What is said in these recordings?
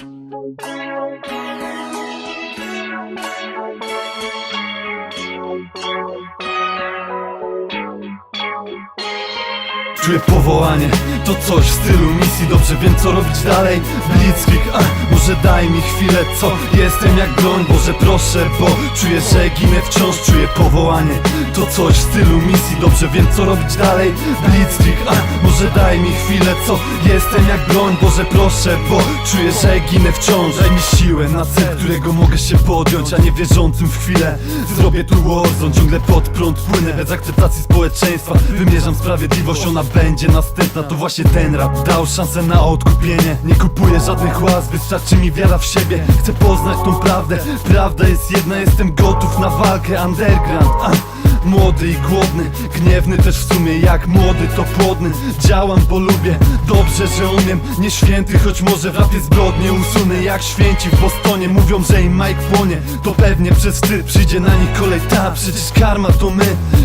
Música Czuję powołanie, to coś w stylu misji. Dobrze wiem co robić dalej. Blitzkrieg, a może daj mi chwilę. Co? Jestem jak broń, Boże proszę Bo czuję, że ginę wciąż. Czuję powołanie, to coś w stylu misji. Dobrze wiem co robić dalej. Blitzkrieg, a może daj mi chwilę. Co? Jestem jak broń, Boże proszę Bo czuję, że ginę wciąż. Daj mi siłę na cel, którego mogę się podjąć A nie wierzącym w chwilę. Zrobię tu Warzone, ciągle pod prąd płynę. Bez akceptacji społeczeństwa Wymierzam sprawiedliwość, ona będzie następna To właśnie ten rap dał szansę na odkupienie Nie kupuję żadnych łaz, wystarczy mi wiara w siebie Chcę poznać tą prawdę, prawda jest jedna Jestem gotów na walkę, underground a. Młody i głodny, gniewny też w sumie jak młody to płodny. Działam bo lubię, dobrze że umiem. Nie święty, choć może w rapie zbrodnie. Usunę Jak święci w Bostonie, mówią, że im Mike płonie To pewnie przez wstyd przyjdzie na nich kolej. Ta, przecież karma to my.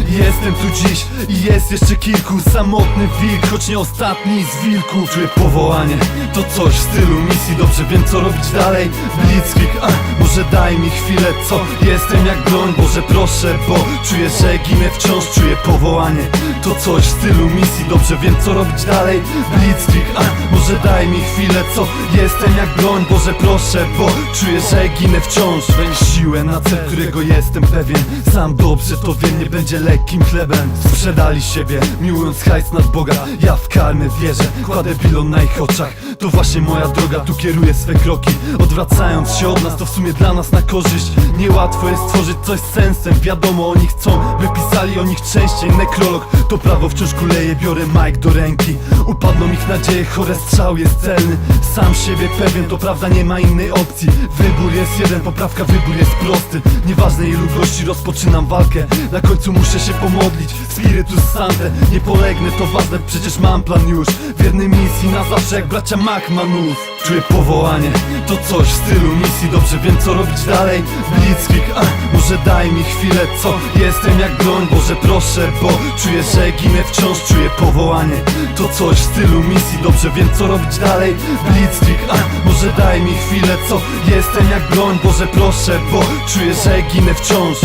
Jestem tu dziś i jest jeszcze kilku. Samotny wilk, choć nie ostatni z wilków. Czuję powołanie, to coś w stylu misji. Dobrze wiem co robić dalej. Blitzkrieg, a może daj mi chwilę Co? Jestem jak broń, Boże proszę Bo czuję, że wciąż Czuję powołanie, to coś w stylu misji Dobrze wiem co robić dalej. Blitzkrieg, a może daj mi chwilę Co? Jestem jak broń, Boże proszę Bo czuję, że ginę wciąż. Weź siłę na cel, którego jestem pewien. Sam dobrze to wiem, nie będzie lekkim chlebem. Sprzedali siebie, miłując hajs nad Boga. Ja w karmę wierzę, kładę pilon na ich oczach. To właśnie moja droga, tu kieruję swe kroki. Odwracając się od nas, to w sumie dla nas na korzyść. Niełatwo jest stworzyć coś z sensem. Wiadomo, oni chcą, by pisali o nich częściej Nekrolog, to prawo wciąż kuleje Biorę mic do ręki. Upadną ich nadzieje, chore strzał jest celny. Sam siebie pewien, to prawda, nie ma innej opcji. Wybór jest jeden, poprawka, wybór jest prosty. Nieważne ilu gości rozpoczynam walkę. Na końcu muszę się pomodlić. Spiritus Sante, nie polegnę, to ważne Przecież mam plan już. Wierny misji na zawsze jak bracia Macmanus Czuję powołanie, to coś w stylu misji. Dobrze wiem co robić dalej. Blitzkrieg, a może daj mi chwilę. Co? Jestem jak broń, Boże proszę Bo czuję, że ginę wciąż. Czuję powołanie, to coś w stylu misji. Dobrze wiem co robić dalej. Blitzkrieg, a może daj mi chwilę. Co? Jestem jak broń, Boże proszę Bo czuję, że ginę wciąż